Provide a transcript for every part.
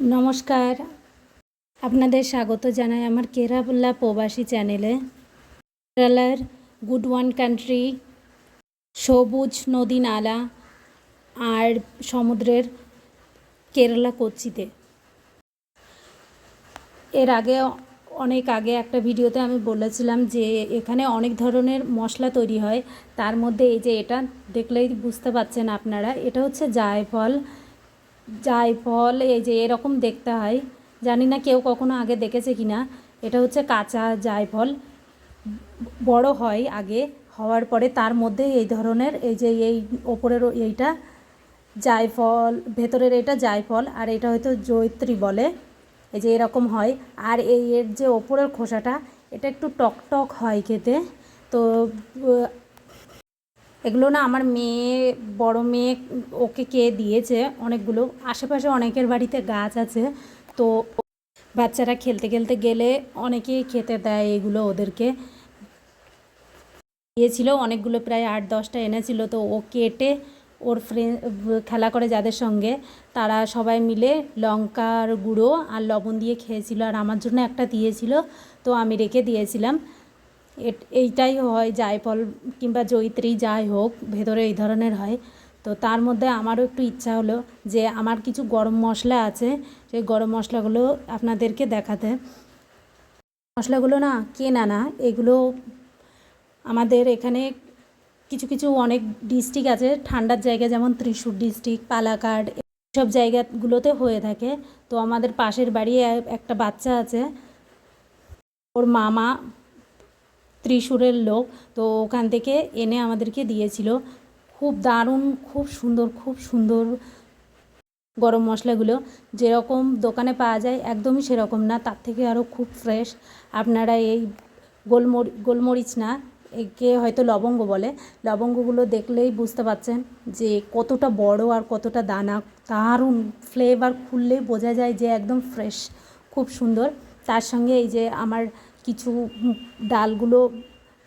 নমস্কার। আপনাদের স্বাগত জানাই আমার কেরালা প্রবাসী চ্যানেলে। কেরালার গুড ওয়ান কান্ট্রি, সবুজ নদী নালা আর সমুদ্রের কেরালা কোচ্চিতে। এর আগে, অনেক আগে একটা ভিডিওতে আমি বলেছিলাম যে এখানে অনেক ধরনের মশলা তৈরি হয়। তার মধ্যে এই যে এটা, দেখলেই বুঝতে পারছেন আপনারা, এটা হচ্ছে জায়ফল। জায়ফল এই যে এরকম দেখতে হয়। জানি না কেউ কখনো আগে দেখেছে কি না এটা হচ্ছে কাঁচা জায়ফল বড় হয় আগে, হওয়ার পরে তার মধ্যে এই ধরনের, এই যে এই ওপরের এইটা জায়ফল ভেতরের এটা জায়ফল আর এটা হয়তো জৈত্রী বলে। এই যে এরকম হয়। আর এই এর যে ওপরের খোসাটা, এটা একটু টক টক হয় খেতে। তো এগুলো না আমার মেয়ে, বড় মেয়ে, ওকে কে দিয়েছে অনেকগুলো। আশেপাশে অনেকের বাড়িতে গাছ আছে, তো বাচ্চারা খেলতে খেলতে গেলে অনেকেই খেতে দেয় এগুলো ওদেরকে। দিয়েছিল অনেকগুলো, প্রায় আট, দশটা এনেছিল, তো ও কেটে ওর ফ্রেন্ড খেলা করে যাদের সঙ্গে, তারা সবাই মিলে লঙ্কার গুঁড়ো আর লবণ দিয়ে খেয়েছিল। আর আমার জন্য একটা দিয়েছিল, তো আমি রেখে দিয়েছিলাম। এইটাই হয়, জায়ফল কিংবা জৈত্রী যাই হোক, ভেতরে এই ধরনের হয়। তো তার মধ্যে আমারও একটু ইচ্ছা হলো যে আমার কিছু গরম মশলা আছে, সেই গরম মশলাগুলো আপনাদেরকে দেখাতে। মশলাগুলো না কেনা না, এগুলো আমাদের এখানে কিছু কিছু অনেক ডিস্ট্রিক্ট আছে, ঠান্ডার জায়গা যেমন ত্রিশূর ডিস্ট্রিক্ট, পালাকাড় সব জায়গাগুলোতে হয়ে থাকে। তো আমাদের পাশের বাড়ি একটা বাচ্চা আছে, ওর মামা ত্রিশূরের লোক, তো ওখান থেকে এনে আমাদেরকে দিয়েছিল। খুব দারুণ, খুব সুন্দর খুব সুন্দর গরম মশলাগুলো। যেরকম দোকানে পাওয়া যায়, একদমই সেরকম না, তার থেকে আরও খুব ফ্রেশ। আপনারা এই গোলমরি, গোলমরিচ না, একে হয়তো লবঙ্গ বলে, লবঙ্গগুলো দেখলেই বুঝতে পারছেন যে কতটা বড় আর কতটা দানা। দারুণ ফ্লেভার খুললেই বোঝা যায় যে একদম ফ্রেশ খুব সুন্দর। তার সঙ্গে এই যে আমার কিছু ডালগুলো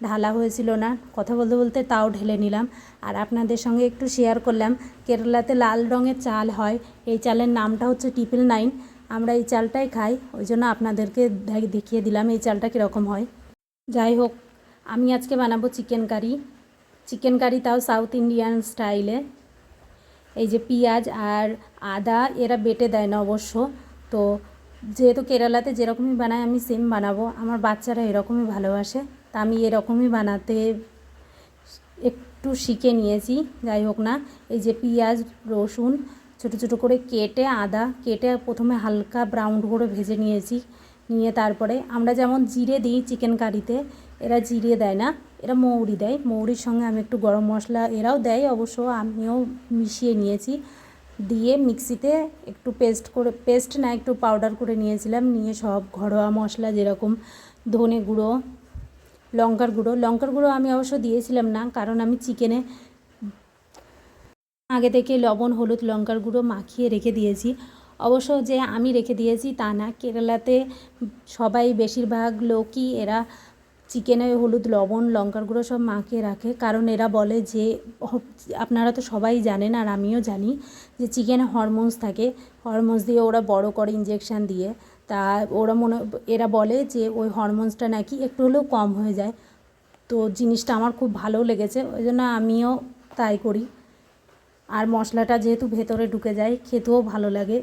ঢালা হয়েছিল না। কথা বলতে বলতে তাও ঢেলে নিলাম। আর আপনাদের সঙ্গে একটু শেয়ার করলাম, কেরালাতে লাল রঙের চাল হয়। এই চালের নামটা হচ্ছে ট্রিপল নাইন আমরা এই চালটাই খাই, ওই জন্য আপনাদেরকে দেখিয়ে দিলাম এই চালটা কীরকম হয়। যাই হোক, আমি আজকে বানাবো চিকেন কারি চিকেন কারি তাও সাউথ ইন্ডিয়ান স্টাইলে এই যে পেঁয়াজ আর আদা এরা বেটে দেয় না অবশ্য। তো যেহেতু কেরালাতে যেরকমই বানায় আমি সেম বানাবো। আমার বাচ্চারা এরকমই ভালোবাসে, তা আমি এরকমই বানাতে একটু শিখে নিয়েছি, যাই হোক না। এই যে পেঁয়াজ, রসুন ছোটো ছোটো করে কেটে আদা কেটে প্রথমে হালকা ব্রাউন করে ভেজে নিয়েছি, নিয়ে তারপরে আমরা যেমন জিরে দিই চিকেন কারিতে এরা জিরে দেয় না, এরা মৌরি দেয়। মৌরির সঙ্গে আমি একটু গরম মশলা এরাও দেয়, অবশ্য আমিও মিশিয়ে নিয়েছি। দিয়ে মিক্সিতে একটু পেস্ট করে, পেস্ট না একটু পাউডার করে নিয়েছিলাম। নিয়ে সব ঘরোয়া মশলা যেরকম ধনে গুঁড়ো, লঙ্কার গুঁড়ো। লঙ্কার গুঁড়ো আমি অবশ্য দিয়েছিলাম না, কারণ আমি চিকেনে আগে থেকে লবণ, হলুদ, লঙ্কার গুঁড়ো মাখিয়ে রেখে দিয়েছি। অবশ্য যে আমি রেখে দিয়েছি তা না, কেরালাতে সবাই বেশিরভাগ লোকই এরা চিকেনে হলুদ, লবণ, লঙ্কার গুঁড়ো সব মাখিয়ে রাখে। কারণ এরা বলে যে আপনারা তো সবাই জানেন আর আমিও জানি যে চিকেনে হরমোনস থাকে। হরমোনস দিয়ে ওরা বড় করে ইঞ্জেকশান দিয়ে। তা ওরা মনে, এরা বলে যে, ওই হরমোনসটা নাকি একটু হলেও কম হয়ে যায়। তো জিনিসটা আমার খুব ভালো লেগেছে, ওই জন্য আমিও তাই করি। আর মশলাটা যেহেতু ভেতরে ঢুকে যায়, খেতেও ভালো লাগে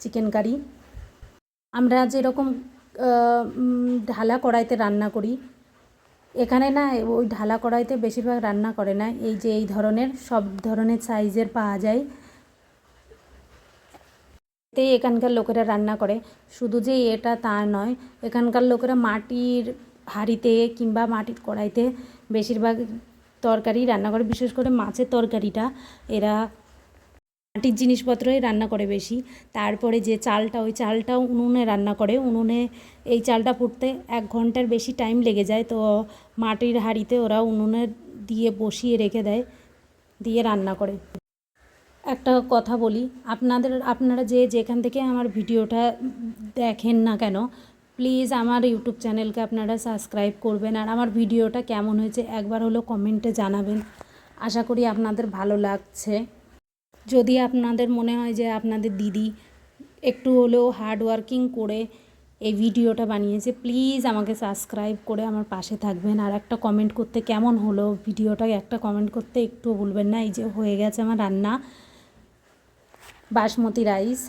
চিকেন কারি। আমরা যেরকম ঢালা কড়াইতে রান্না করি এখানে না ওই ঢালা কড়াইতে বেশিরভাগ রান্না করে না। এই যে এই ধরনের, সব ধরনের সাইজের পাওয়া যায়। এতে এখানকার লোকেরা রান্না করে। শুধু যে এটা তা নয়, এখানকার লোকেরা মাটির হাঁড়িতে কিংবা মাটির কড়াইতে বেশিরভাগ তরকারি রান্না করে। বিশেষ করে মাছের তরকারিটা, এরা মাটির জিনিসপত্রই রান্না করে বেশি। তারপরে যে চালটা, ওই চালটাও উনুনে রান্না করে। উনুনে এই চালটা ফুটতে এক ঘণ্টার বেশি টাইম লেগে যায়। তো মাটির হাঁড়িতে ওরা উনুনে দিয়ে বসিয়ে রেখে দেয়, দিয়ে রান্না করে। একটা কথা বলি, আপনাদের, আপনারা যে যেখান থেকে আমার ভিডিওটা দেখেন না কেন প্লিজ আমার ইউটিউব চ্যানেলকে আপনারা সাবস্ক্রাইব করবেন। আর আমার ভিডিওটা কেমন হয়েছে একবার হলো কমেন্টে জানাবেন। আশা করি আপনাদের ভালো লাগছে। যদি আপনাদের মনে হয় যে আপনাদের দিদি একটু হলেও হার্ড ওয়ার্কিং করে এই ভিডিওটা বানিয়েছে প্লিজ আমাকে সাবস্ক্রাইব করে আমার পাশে থাকবেন। আর একটা কমেন্ট করতে কেমন হলো ভিডিওটা, একটা কমেন্ট করতে একটু বলবেন না। এই যে হয়ে গেছে আমার রান্না। বাসমতি রাইস